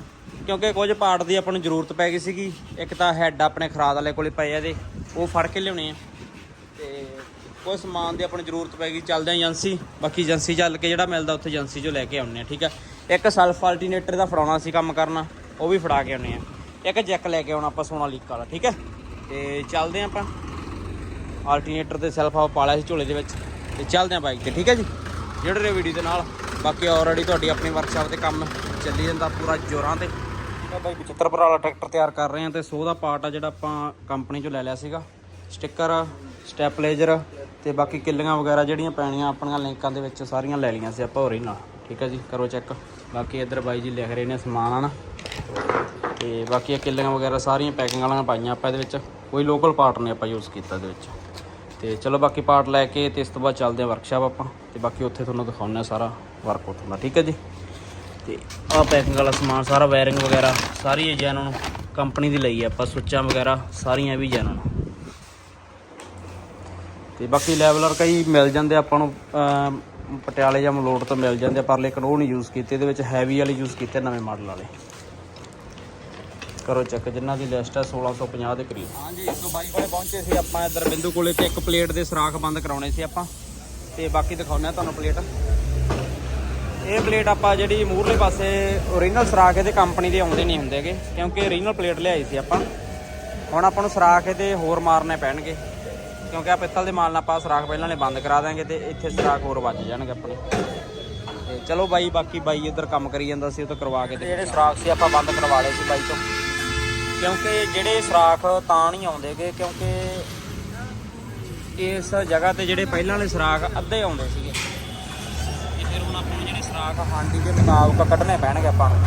ਕਿਉਂਕਿ ਕੁਝ ਪਾਰਟ ਦੀ ਆਪਾਂ ਨੂੰ ਜ਼ਰੂਰਤ ਪੈ ਗਈ ਸੀਗੀ। ਇੱਕ ਤਾਂ ਹੈੱਡ ਆਪਣੇ ਖਰਾਦ ਵਾਲੇ ਕੋਲੇ ਪਏ ਆ ਇਹਦੇ। ਉਹ ਫੜ ਕੇ ਲਿਆਉਣੇ ਆ। ਤੇ ਕੋਈ ਸਮਾਨ ਦੀ ਆਪਾਂ ਨੂੰ ਜ਼ਰੂਰਤ ਪੈ ਗਈ। ਚੱਲਦੇ ਆ ਏਜੰਸੀ। ਬਾਕੀ ਏਜੰਸੀ ਚੱਲ ਕੇ ਜਿਹੜਾ ਮਿਲਦਾ ਉੱਥੇ ਏਜੰਸੀ 'ਚੋਂ ਲੈ ਕੇ ਆਉਣੇ ਆ ਠੀਕ ਆ। ਇੱਕ ਸੈਲਫ ਅਲਟਰਨੇਟਰ ਦਾ ਫੜਾਉਣਾ ਸੀ ਕੰਮ ਕਰਨਾ। ਉਹ ਵੀ ਫੜਾ ਕੇ ਆਉਣੇ ਆ। ਇੱਕ ਜੈਕ ਲੈ ਕੇ ਆਉਣਾ ਆਪਾਂ ਸੋਨਾ ਲੀਕ ਵਾਲਾ, ਠੀਕ ਹੈ? ਤੇ ਚੱਲਦੇ ਆ ਆਪਾਂ। ਅਲਟਰਨੇਟਰ ਤੇ ਸੈਲਫ ਆਪ ਪਾ ਲਿਆ ਸੀ ਝੋਲੇ ਦੇ ਵਿੱਚ। ਤੇ ਚੱਲਦੇ ਆ ਬਾਈਕ ਤੇ, ਠੀਕ ਹੈ ਜੀ? ਜਿਹੜੇ ਰਹੇ ਵੀਡੀਓ ਦੇ ਨਾਲ। ਬਾਕੀ ਆਲਰੇਡੀ ਤੁਹਾਡੀ ਆਪਣੀ ਵਰਕਸ਼ਾਪ ਤੇ ਕੰਮ ਚੱਲੀ ਜਾਂਦਾ ਪੂਰਾ ਜੋਰਾਂ ਤੇ। ਠੀਕ ਹੈ ਬਾਈ 75 ਪਰ ਵਾਲਾ ਟਰੈਕਟਰ ਤਿਆਰ ਕਰ ਰਹੇ ਆ ਤੇ ਸੋ ਦਾ ਪਾਰਟ ਆ ਜਿਹੜਾ ਆਪਾਂ ਕੰਪਨੀ ਚੋਂ ਲੈ ਲਿਆ ਸੀਗਾ। ਸਟicker ਸਟੈਪਲੇਜਰ ਤੇ ਬਾਕੀ ਕਿੱਲੀਆਂ ਵਗੈਰਾ ਜਿਹੜੀਆਂ ਪੈਣੀਆਂ ਆਪਣੀਆਂ ਲਿੰਕਾਂ ਦੇ ਵਿੱਚ ਸਾਰੀਆਂ ਲੈ ਲਈਆਂ ਸੀ ਆਪਾਂ ਹੋਰੀ ਨਾਲ। ਠੀਕ ਹੈ ਜੀ? ਕਰੋ ਚੈੱਕ ਬਾਕੀ ਇੱਧਰ ਬਾਈ ਜੀ ਲਿਖ ਰਹੇ ਨੇ ਸਮਾਨ। ਆ ਨਾ ਤੇ ਬਾਕੀ ਇਹ ਕਿੱਲੀਆਂ ਵਗੈਰਾ ਸਾਰੀਆਂ ਪੈਕਿੰਗ ਵਾਲੀਆਂ ਪਾਈਆਂ ਆਪਾਂ ਇਹਦੇ ਵਿੱਚ। ਕੋਈ ਲੋਕਲ ਪਾਰਟ ਨਹੀਂ ਆਪਾਂ ਯੂਜ਼ ਕੀਤਾ ਇਹਦੇ ਵਿੱਚ। ਤੇ ਚਲੋ ਬਾਕੀ ਪਾਰਟ ਲੈ ਕੇ ਤੇ ਇਸ ਤੋਂ ਬਾਅਦ ਚੱਲਦੇ ਆ ਵਰਕਸ਼ਾਪ ਆਪਾਂ। ਤੇ ਬਾਕੀ ਉੱਥੇ ਤੁਹਾਨੂੰ ਦਿਖਾਉਂਦੇ ਆ ਸਾਰਾ ਵਰਕ ਉੱਥੋਂ ਦਾ ਠੀਕ ਹੈ ਜੀ? ਤੇ ਆਹ ਪੈਕਿੰਗ ਵਾਲਾ ਸਮਾਨ ਸਾਰਾ ਵਾਇਰਿੰਗ ਵਗੈਰਾ ਸਾਰੀ ਇਹ ਜੈਨੂਨ ਕੰਪਨੀ ਦੀ ਲਈ ਆ ਆਪਾਂ। ਸੁੱਚਾਂ ਵਗੈਰਾ ਸਾਰੀਆਂ ਵੀ ਜੈਨੂਨ। ਤੇ ਬਾਕੀ ਲੈਵਲਰ ਕਈ ਮਿਲ ਜਾਂਦੇ ਆਪਾਂ ਨੂੰ ਪਟਿਆਲੇ ਜਾਂ ਮਲੋਟ ਤੋਂ ਮਿਲ ਜਾਂਦੇ ਆ, ਪਰ ਲੇਕਿਨ ਉਹ ਨਹੀਂ ਯੂਜ਼ ਕੀਤੇ। ਇਹਦੇ ਵਿੱਚ ਹੈਵੀ ਵਾਲੇ ਯੂਜ਼ ਕੀਤੇ ਨਵੇਂ ਮਾਡਲ ਵਾਲੇ। ਕਰੋ ਚੈੱਕ ਜਿਨ੍ਹਾਂ ਦੀ ਲਿਸਟ ਹੈ 1650 ਦੇ ਕਰੀਬ। ਹਾਂਜੀ ਤੋਂ ਬਾਈ ਕੋਲੇ ਪਹੁੰਚੇ ਸੀ ਆਪਾਂ ਇੱਧਰ ਬਿੰਦੂ ਕੋਲੇ ਤੇ ਇੱਕ ਪਲੇਟ ਦੇ ਸੁਰਾਖ ਬੰਦ ਕਰਾਉਣੇ ਸੀ ਆਪਾਂ। ਤੇ ਬਾਕੀ ਦਿਖਾਉਂਦੇ ਆ ਤੁਹਾਨੂੰ ਪਲੇਟ। ਇਹ ਪਲੇਟ ਆਪਾਂ ਜਿਹੜੀ ਮੂਹਰਲੇ ਪਾਸੇ ਓਰੀਜਨਲ ਸੁਰਾਖ ਇਹਦੇ ਕੰਪਨੀ ਦੇ ਆਉਂਦੇ ਨਹੀਂ ਹੁੰਦੇਗੇ ਕਿਉਂਕਿ ਓਰੀਜਨਲ ਪਲੇਟ ਲਿਆਈ ਸੀ ਆਪਾਂ। ਹੁਣ ਆਪਾਂ ਨੂੰ ਸੁਰਾਖ ਇਹਦੇ ਹੋਰ ਮਾਰਨੇ ਪੈਣਗੇ ਕਿਉਂਕਿ ਆ ਪਿੱਤਲ ਦੇ ਮਾਲ ਨਾਲ ਆਪਾਂ ਸੁਰਾਖ ਪਹਿਲਾਂ ਨੇ ਬੰਦ ਕਰਾ ਦਾਂਗੇ ਤੇ ਇੱਥੇ ਸੁਰਾਖ ਹੋਰ ਵੱਜ ਜਾਣਗੇ ਆਪਣੇ। ਤੇ ਚਲੋ ਬਾਈ ਬਾਕੀ ਬਾਈ ਇੱਧਰ ਕੰਮ ਕਰੀ ਜਾਂਦਾ ਸੀ ਉਹ ਤੋਂ ਕਰਵਾ ਕੇ ਜਿਹੜੇ ਸੁਰਾਖ ਸੀ ਆਪਾਂ ਬੰਦ ਕਰਵਾ ਲਏ ਸੀ ਬਾਈ ਤੋਂ। ਕਿਉਂਕਿ ਜਿਹੜੇ ਸੁਰਾਖ ਤਾਂ ਨਹੀਂ ਆਉਂਦੇਗੇ ਕਿਉਂਕਿ ਇਸ ਜਗ੍ਹਾ ਤੇ ਜਿਹੜੇ ਪਹਿਲਾਂ ਵਾਲੇ ਸੁਰਾਖ ਅੱਧੇ ਆਉਂਦੇ ਸੀਗੇ। ਤੇ ਫਿਰ ਹੁਣ ਆਪਾਂ ਨੂੰ ਜਿਹੜੇ ਸੁਰਾਖ ਹਾਂਡੀ ਦੇ ਮੁਤਾਬਕ ਕੱਢਣੇ ਪੈਣਗੇ ਆਪਾਂ ਨੂੰ।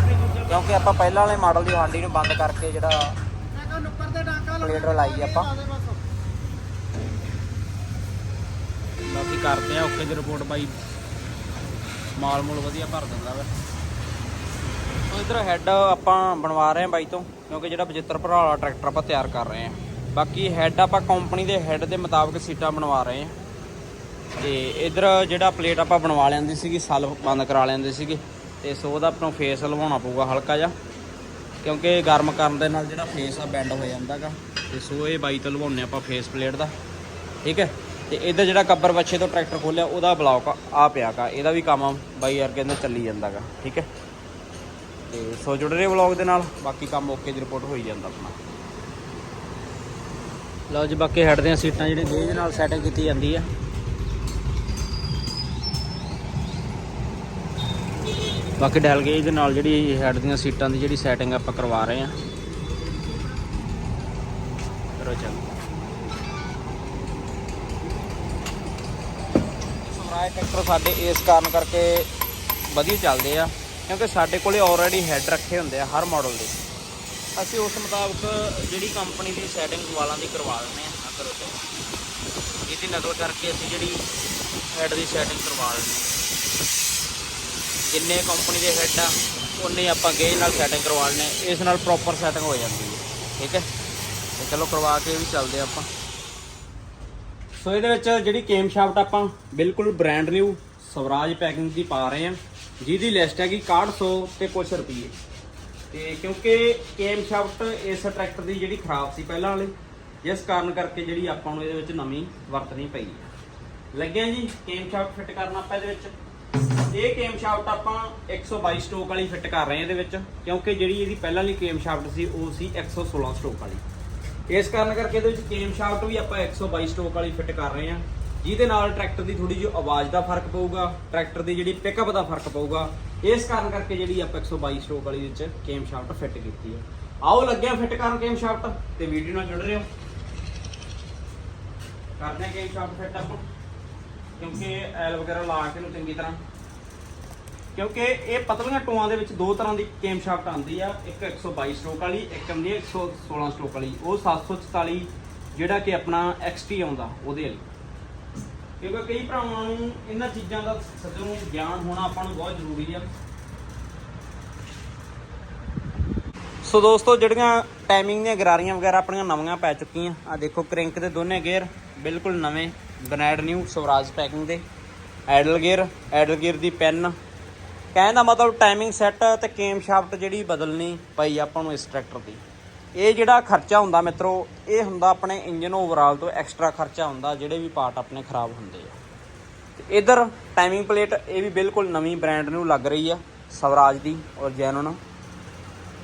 ਕਿਉਂਕਿ ਆਪਾਂ ਪਹਿਲਾਂ ਵਾਲੇ ਮਾਡਲ ਦੀ ਹਾਂਡੀ ਨੂੰ ਬੰਦ ਕਰਕੇ ਜਿਹੜਾ ਪਲੇਟਰ ਲਾਈ ਆਪਾਂ। ਬਾਕੀ ਕਰਦੇ ਆ ਓਕੇ ਦੀ ਰਿਪੋਰਟ ਬਾਈ। ਮਾਲ ਮੂਲ ਵਧੀਆ ਭਰ ਦਿੰਦਾ ਵਾ। ਸੋ ਇਧਰ ਹੈੱਡ ਆਪਾਂ ਬਣਵਾ ਰਹੇ ਹਾਂ ਬਾਈ ਤੋਂ। ਕਿਉਂਕਿ ਜਿਹੜਾ 75 ਭਰਾ ਵਾਲਾ ਟਰੈਕਟਰ ਆਪਾਂ ਤਿਆਰ ਕਰ ਰਹੇ ਹਾਂ। ਬਾਕੀ ਹੈੱਡ ਆਪਾਂ ਕੰਪਨੀ ਦੇ ਹੈੱਡ ਦੇ ਮੁਤਾਬਕ ਸੀਟਾਂ ਬਣਵਾ ਰਹੇ ਹਾਂ। ਤੇ ਇਧਰ ਜਿਹੜਾ ਪਲੇਟ ਆਪਾਂ ਬਣਵਾ ਲੈਂਦੀ ਸੀਗੀ, ਸਲ ਬੰਦ ਕਰਾ ਲੈਂਦੇ ਸੀਗੇ। ਤੇ ਸੋ ਉਹਦਾ ਆਪਾਂ ਨੂੰ ਫੇਸ ਲਵਾਉਣਾ ਪਊਗਾ ਹਲਕਾ ਜਿਹਾ। ਕਿਉਂਕਿ ਗਰਮ ਕਰਨ ਦੇ ਨਾਲ ਜਿਹੜਾ ਫੇਸ ਆ ਬੈਂਡ ਹੋ ਜਾਂਦਾਗਾ ਤੇ ਸੋ ਇਹ ਬਾਈ ਤੋਂ ਲਵਾਉਣੇ ਆਪਾਂ ਫੇਸ ਪਲੇਟ ਦਾ। ਠੀਕ ਹੈ? ਤੇ ਇਧਰ ਜਿਹੜਾ ਕੱਬਰ ਬੱਚੇ ਤੋਂ ਟਰੈਕਟਰ ਖੋਲਿਆ, ਉਹਦਾ ਬਲੌਕ ਆ ਪਿਆਗਾ ਇਹਦਾ ਵੀ ਕੰਮ ਬਾਈ ਯਾਰ ਕਹਿੰਦੇ ਚੱਲੀ ਜਾਂਦਾਗਾ ਠੀਕ ਹੈ? ਤੇ ਸੋ ਜੁੜ ਰਹੇ ਵਲੌਗ ਦੇ ਨਾਲ, ਬਾਕੀ ਕੰਮ ਓਕੇ ਦੀ ਰਿਪੋਰਟ ਹੋਈ ਜਾਂਦਾ ਆਪਣਾ। ਲਓ ਜੀ, ਬਾਕੀ ਹੈਡ ਦੀਆਂ ਸੀਟਾਂ ਜਿਹੜੀ ਗੇਜ ਨਾਲ ਸੈਟਿੰਗ ਕੀਤੀ ਜਾਂਦੀ ਆ। ਬਾਕੀ ਡੈਲ ਗੇਜ ਦੇ ਨਾਲ ਜਿਹੜੀ ਹੈਡ ਦੀਆਂ ਸੀਟਾਂ ਦੀ ਜਿਹੜੀ ਸੈਟਿੰਗ ਆਪਾਂ ਕਰਵਾ ਰਹੇ ਆ ਕਰੋ ਚੱਲ। ਸਮਰਾਜ ਟਰੈਕਟਰ ਸਾਡੇ ਇਸ ਕਾਰਨ ਕਰਕੇ ਵਧੀਆ ਚੱਲਦੇ ਆ। ਕਿਉਂਕਿ ਸਾਡੇ ਕੋਲੇ ਆਲਰੇਡੀ ਹੈਡ ਰੱਖੇ ਹੁੰਦੇ ਆ ਹਰ ਮਾਡਲ ਦੇ। ਅਸੀਂ ਉਸ ਮੁਤਾਬਕ ਜਿਹੜੀ ਕੰਪਨੀ ਦੀ ਸੈਟਿੰਗ ਵਾਲਾਂ ਦੀ ਕਰਵਾ ਦਿੰਦੇ ਆ ਆ ਕਰੋ ਤੇ ਇਹਦੀ ਨਕਲ ਕਰਕੇ ਅਸੀਂ ਜਿਹੜੀ ਹੈਡ ਦੀ ਸੈਟਿੰਗ ਕਰਵਾ ਦਿੰਦੇ ਆ ਜਿੰਨੇ ਕੰਪਨੀ ਦੇ ਹੈਡ ਆ, ਉਨੇ ਆਪਾਂ ਗੇਜ ਨਾਲ ਸੈਟਿੰਗ ਕਰਵਾ ਲੈਣੇ ਇਸ ਨਾਲ ਪ੍ਰੋਪਰ ਸੈਟਿੰਗ ਹੋ ਜਾਂਦੀ ਹੈ। ਠੀਕ ਹੈ? ਤੇ ਚਲੋ ਕਰਵਾ ਕੇ ਵੀ ਚੱਲਦੇ ਆ ਆਪਾਂ। ਸੋ ਇਹਦੇ ਵਿੱਚ ਜਿਹੜੀ ਕੇਮ ਸ਼ਾਫਟ ਆਪਾਂ ਬਿਲਕੁਲ ਬ੍ਰਾਂਡ ਨਿਊ ਸਵਰਾਜ ਪੈਕਿੰਗ ਦੀ ਪਾ ਰਹੇ ਹਾਂ। ਜਿਹਦੀ ਲਿਸਟ ਹੈਗੀ 6100 ਤੇ ਕੁਛ ਰੁਪਏ ਤੇ ਕਿਉਂਕਿ ਕੇਮ ਸ਼ਾਫਟ ਇਸ ਟਰੈਕਟਰ ਦੀ ਜਿਹੜੀ ਖਰਾਬ ਸੀ ਪਹਿਲਾਂ ਵਾਲੀ, ਜਿਸ ਕਾਰਨ ਕਰਕੇ ਜਿਹੜੀ ਆਪਾਂ ਨੂੰ ਇਹਦੇ ਵਿੱਚ ਨਵੀਂ ਵਰਤਣੀ ਪਈ ਹੈ। ਲੱਗਿਆ ਜੀ ਕੇਮ ਸ਼ਾਫਟ ਫਿੱਟ ਕਰਨਾ ਆਪਾਂ ਇਹਦੇ ਵਿੱਚ। ਇਹ ਕੇਮ ਸ਼ਾਫਟ ਆਪਾਂ 122 ਸਟ੍ਰੋਕ ਵਾਲੀ ਫਿੱਟ ਕਰ ਰਹੇ ਹਾਂ ਇਹਦੇ ਵਿੱਚ, ਕਿਉਂਕਿ ਜਿਹੜੀ ਇਹਦੀ ਪਹਿਲਾਂ ਵਾਲੀ ਕੇਮ ਸ਼ਾਫਟ ਸੀ, ਉਹ ਸੀ 116 ਸਟੋਕ ਵਾਲੀ। ਇਸ ਕਾਰਨ ਕਰਕੇ ਇਹਦੇ ਵਿੱਚ ਕੇਮ ਸ਼ਾਫਟ ਵੀ ਆਪਾਂ 122 ਸਟ੍ਰੋਕ ਵਾਲੀ ਫਿੱਟ ਕਰ ਰਹੇ ਹਾਂ। ਜਿਹਦੇ ਨਾਲ ਟਰੈਕਟਰ ਦੀ ਥੋੜੀ ਜਿਹੀ ਆਵਾਜ਼ ਦਾ ਫ਼ਰਕ ਪਊਗਾ ਟਰੈਕਟਰ ਦੀ ਜਿਹੜੀ ਪਿਕਅਪ ਦਾ ਫ਼ਰਕ ਪਊਗਾ ਇਸ ਕਾਰਨ ਕਰਕੇ ਜਿਹੜੀ ਆਪਾਂ 122 ਸਟ੍ਰੋਕ ਵਾਲੀ ਵਿੱਚ ਕੇਮ ਸ਼ਾਫਟ ਫਿੱਟ ਕੀਤੀ ਹੈ। ਆਓ ਲੱਗਿਆ ਫਿੱਟ ਕਰਨ ਕੇਮ ਸ਼ਾਫਟ ਤੇ ਵੀਡੀਓ ਨਾਲ ਜੁੜ ਰਹੋ। ਕਰਦੇ ਹਾਂ ਕੇਮ ਸ਼ਾਫਟ ਫਿੱਟ ਆਪਾਂ। ਕਿਉਂਕਿ ਐਲ ਵਗੈਰਾ ਲਾ ਕੇ ਨੂੰ ਚੰਗੀ ਤਰ੍ਹਾਂ। ਕਿਉਂਕਿ ਇਹ ਪਤਲੀਆਂ ਟੋਆਂ ਦੇ ਵਿੱਚ ਦੋ ਤਰ੍ਹਾਂ ਦੀ ਕੇਮ ਸ਼ਾਫਟ ਆਉਂਦੀ ਆ। ਇੱਕ 122 ਸਟ੍ਰੋਕ ਵਾਲੀ ਇੱਕ ਆਉਂਦੀ ਹੈ 116 ਸਟ੍ਰੋਕ ਵਾਲੀ। ਉਹ 744 ਜਿਹੜਾ ਕਿ ਆਪਣਾ XT ਆਉਂਦਾ ਉਹਦੇ ਵਾਲੀ। ਕਿਉਂਕਿ ਕਈ ਭਰਾਵਾਂ ਨੂੰ ਇਹਨਾਂ ਚੀਜ਼ਾਂ ਦਾ ਸੱਜਣ ਨੂੰ ਗਿਆਨ ਹੋਣਾ ਆਪਾਂ ਨੂੰ ਬਹੁਤ ਜ਼ਰੂਰੀ ਆ। ਸੋ ਦੋਸਤੋ, ਜਿਹੜੀਆਂ ਟਾਈਮਿੰਗ ਦੀਆਂ ਗਰਾਰੀਆਂ ਵਗੈਰਾ ਆਪਣੀਆਂ ਨਵੀਆਂ ਪੈ ਚੁੱਕੀਆਂ ਆ ਦੇਖੋ ਕ੍ਰਿੰਕ ਦੇ ਦੋਨੇ ਗੇਅਰ ਬਿਲਕੁਲ ਨਵੇਂ ਬਨੈਡ ਨਿਊ ਸਵਰਾਜ ਪੈਕਿੰਗ ਦੇ। ਐਡਲ ਗੇਅਰ ਐਡਲ ਗੇਅਰ ਦੀ ਪੈਨ ਕਹਿਣ ਦਾ ਮਤਲਬ ਟਾਈਮਿੰਗ ਸੈੱਟ ਤੇ ਕੇਮ ਸ਼ਾਫਟ ਜਿਹੜੀ ਬਦਲਣੀ ਪਈ ਆਪਾਂ ਨੂੰ ਇਸ ਟਰੈਕਟਰ ਦੀ। ਇਹ ਜਿਹੜਾ ਖਰਚਾ ਹੁੰਦਾ ਮਿੱਤਰੋ, ਇਹ ਹੁੰਦਾ ਆਪਣੇ ਇੰਜਨ ਓਵਰਆਲ ਤੋਂ ਐਕਸਟਰਾ ਖਰਚਾ ਹੁੰਦਾ, ਜਿਹੜੇ ਵੀ ਪਾਰਟ ਆਪਣੇ ਖਰਾਬ ਹੁੰਦੇ ਆ। ਤੇ ਇਧਰ ਟਾਈਮਿੰਗ ਪਲੇਟ ਇਹ ਵੀ ਬਿਲਕੁਲ ਨਵੀਂ ਬ੍ਰਾਂਡ ਨੂੰ ਲੱਗ ਰਹੀ ਆ, ਸਵਰਾਜ ਦੀ ਔਰ ਜੈਨੂਨ।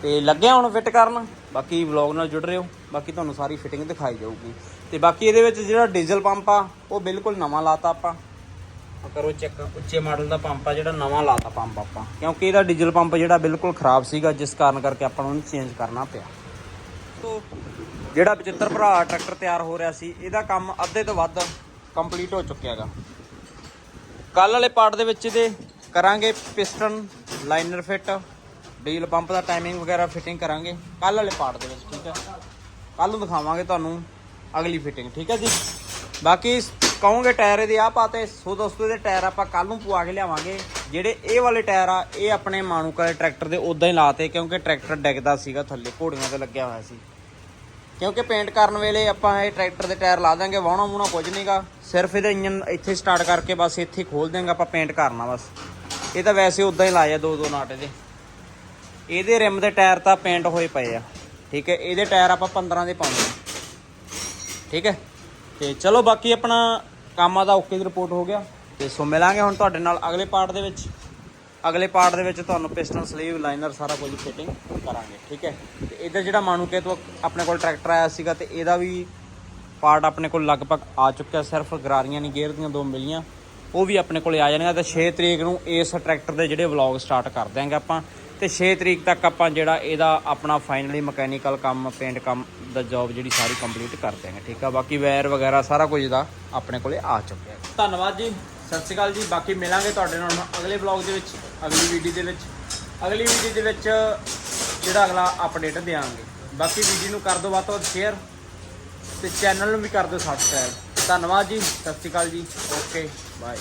ਤੇ ਲੱਗਿਆ ਹੁਣ ਫਿੱਟ ਕਰਨ, ਬਾਕੀ ਵਲੌਗ ਨਾਲ ਜੁੜ ਰਹੇ ਹੋ, ਬਾਕੀ ਤੁਹਾਨੂੰ ਸਾਰੀ ਫਿਟਿੰਗ ਦਿਖਾਈ ਜਾਊਗੀ। ਤੇ ਬਾਕੀ ਇਹਦੇ ਵਿੱਚ ਜਿਹੜਾ ਡੀਜ਼ਲ ਪੰਪ ਆ, ਉਹ ਬਿਲਕੁਲ ਨਵਾਂ ਲਾਤਾ ਆਪਾਂ। ਕਰੋ ਚੈੱਕ ਉੱਚੇ ਮਾਡਲ ਦਾ ਪੰਪ ਆ, ਜਿਹੜਾ ਨਵਾਂ ਲਾਤਾ ਪੰਪ ਆਪਾਂ। ਕਿਉਂਕਿ ਇਹਦਾ ਡੀਜ਼ਲ ਪੰਪ ਜਿਹੜਾ ਬਿਲਕੁਲ ਖਰਾਬ ਸੀਗਾ, ਜਿਸ ਕਾਰਨ ਕਰਕੇ ਆਪਾਂ ਨੂੰ ਚੇਂਜ ਕਰਨਾ ਪਿਆ। ਤੋਂ ਜਿਹੜਾ 75 ਭਰਾ ਟਰੈਕਟਰ ਤਿਆਰ ਹੋ ਰਿਹਾ ਸੀ, ਇਹਦਾ ਕੰਮ ਅੱਧੇ ਤੋਂ ਵੱਧ ਕੰਪਲੀਟ ਹੋ ਚੁੱਕਿਆ ਹੈਗਾ। ਕੱਲ ਵਾਲੇ ਪਾਰਟ ਦੇ ਵਿੱਚ ਇਹਦੇ ਕਰਾਂਗੇ ਪਿਸਟਨ ਲਾਈਨਰ ਫਿੱਟ ਡੀਲ ਪੰਪ ਦਾ ਟਾਈਮਿੰਗ ਵਗੈਰਾ ਫਿਟਿੰਗ ਕਰਾਂਗੇ ਕੱਲ ਵਾਲੇ ਪਾਰਟ ਦੇ ਵਿੱਚ, ਠੀਕ ਹੈ। ਕੱਲ ਨੂੰ ਦਿਖਾਵਾਂਗੇ ਤੁਹਾਨੂੰ ਅਗਲੀ ਫਿਟਿੰਗ ਠੀਕ ਹੈ ਜੀ। ਬਾਕੀ ਕਹੋਗੇ ਟਾਇਰ ਇਹਦੇ ਆ ਪਾਤੇ, ਸੋ ਦੋਸਤੋ ਇਹਦੇ ਟਾਇਰ ਆਪਾਂ ਕੱਲ ਨੂੰ ਪਵਾ ਕੇ ਲਿਆਵਾਂਗੇ। ਜਿਹੜੇ ਇਹ ਵਾਲੇ ਟਾਇਰ ਆ, ਇਹ ਆਪਣੇ ਮਾਨੂਕਾ ਦੇ ਟਰੈਕਟਰ ਦੇ ਉਦਾਂ ਹੀ ਲਾਤੇ, ਕਿਉਂਕਿ ਟਰੈਕਟਰ ਡਿੱਗਦਾ ਸੀਗਾ ਥੱਲੇ, ਘੋੜੀਆਂ ਤੇ ਲੱਗਿਆ ਹੋਇਆ ਸੀ। ਕਿਉਂਕਿ ਪੇਂਟ ਕਰਨ ਵੇਲੇ ਆਪਾਂ ਇਹ ਟਰੈਕਟਰ ਦੇ ਟਾਇਰ ਲਾ ਦਾਂਗੇ ਵਾਹਣਾ ਮੂਣਾ ਕੁਝ ਨਹੀਂਗਾ ਸਿਰਫ ਇਹਦਾ ਇੰਜਨ ਇੱਥੇ ਸਟਾਰਟ ਕਰਕੇ ਬਸ ਇੱਥੇ ਹੀ ਖੋਲ ਦੇਂਗੇ ਆਪਾਂ ਪੇਂਟ ਕਰਨਾ ਬਸ। ਇਹ ਤਾਂ ਵੈਸੇ ਉਦਾਂ ਹੀ ਲਾਇਆ ਦੋ ਦੋ ਨਾਟ ਇਹਦੇ। ਇਹਦੇ ਰਿਮ ਦੇ ਟਾਇਰ ਤਾਂ ਪੇਂਟ ਹੋਏ ਪਏ ਆ, ਠੀਕ ਹੈ? ਇਹਦੇ ਟਾਇਰ ਆਪਾਂ 15 ਦੇ ਪਾਉਂਦੇ ਆ। ਠੀਕ ਹੈ? ਤੇ ਚਲੋ ਬਾਕੀ ਆਪਣਾ ਕੰਮਾਂ ਦਾ ਓਕੇ ਦੀ ਰਿਪੋਰਟ ਹੋ ਗਿਆ। ਤੇ ਸੋ ਮਿਲਾਂਗੇ ਹੁਣ ਤੁਹਾਡੇ ਨਾਲ ਅਗਲੇ ਪਾਰਟ ਦੇ ਵਿੱਚ। ਅਗਲੇ ਪਾਰਟ ਦੇ ਵਿੱਚ ਤੁਹਾਨੂੰ ਪਿਸਟਨ, ਸਲੀਵ, ਲਾਈਨਰ ਸਾਰਾ ਕੁਝ ਫਿਟਿੰਗ ਕਰਾਂਗੇ, ਠੀਕ ਹੈ? ਤੇ ਇਧਰ ਜਿਹੜਾ ਮਾਨੂਕੇ ਤੋਂ ਆਪਣੇ ਕੋਲ ਟਰੈਕਟਰ ਆਇਆ ਸੀਗਾ ਤੇ ਇਹਦਾ ਵੀ ਪਾਰਟ ਆਪਣੇ ਕੋਲ ਲਗਭਗ ਆ ਚੁੱਕਿਆ, ਸਿਰਫ ਗਰਾਰੀਆਂ ਨਹੀਂ, ਗੇਅਰ ਦੀਆਂ ਦੋ ਮਿਲੀਆਂ। ਉਹ ਵੀ ਆਪਣੇ ਕੋਲੇ ਆ ਜਾਣਗੀਆਂ ਤੇ 6 ਤਰੀਕ ਨੂੰ ਇਸ ਟਰੈਕਟਰ ਦੇ ਜਿਹੜੇ ਵਲੌਗ ਸਟਾਰਟ ਕਰ ਦਿਆਂਗੇ ਆਪਾਂ। ਤੇ 6 ਤਰੀਕ ਤੱਕ ਆਪਾਂ ਜਿਹੜਾ ਇਹਦਾ ਆਪਣਾ ਫਾਈਨਲੀ ਮਕੈਨੀਕਲ ਕੰਮ ਪੇਂਟ ਕੰਮ ਦਾ ਜੌਬ ਜਿਹੜੀ ਸਾਰੀ ਕੰਪਲੀਟ ਕਰ ਦਿਆਂਗੇ, ਠੀਕ ਆ? ਬਾਕੀ ਵਾਇਰ ਵਗੈਰਾ ਸਾਰਾ ਕੁਝ ਦਾ ਆਪਣੇ ਕੋਲੇ ਆ ਚੁੱਕਿਆ। ਧੰਨਵਾਦ ਜੀ। ਸਤਿ ਸ਼੍ਰੀ ਅਕਾਲ ਜੀ। ਬਾਕੀ ਮਿਲਾਂਗੇ ਤੁਹਾਡੇ ਨਾਲ ਹੁਣ ਅਗਲੇ ਵਲੌਗ ਦੇ ਵਿੱਚ, ਅਗਲੀ ਵੀਡੀਓ ਦੇ ਵਿੱਚ। ਅਗਲੀ ਵੀਡੀਓ ਦੇ ਵਿੱਚ ਜਿਹੜਾ ਅਗਲਾ ਅਪਡੇਟ ਦੇਵਾਂਗੇ ਬਾਕੀ ਵੀਡੀਓ ਨੂੰ ਕਰ ਦਿਓ ਵੱਧ ਤੋਂ ਵੱਧ ਸ਼ੇਅਰ ਤੇ ਚੈਨਲ ਨੂੰ ਵੀ ਕਰ ਦਿਓ ਸਬਸਕ੍ਰਾਈਬ ਧੰਨਵਾਦ ਜੀ। ਸਤਿ ਸ਼੍ਰੀ ਅਕਾਲ ਜੀ। Okay bye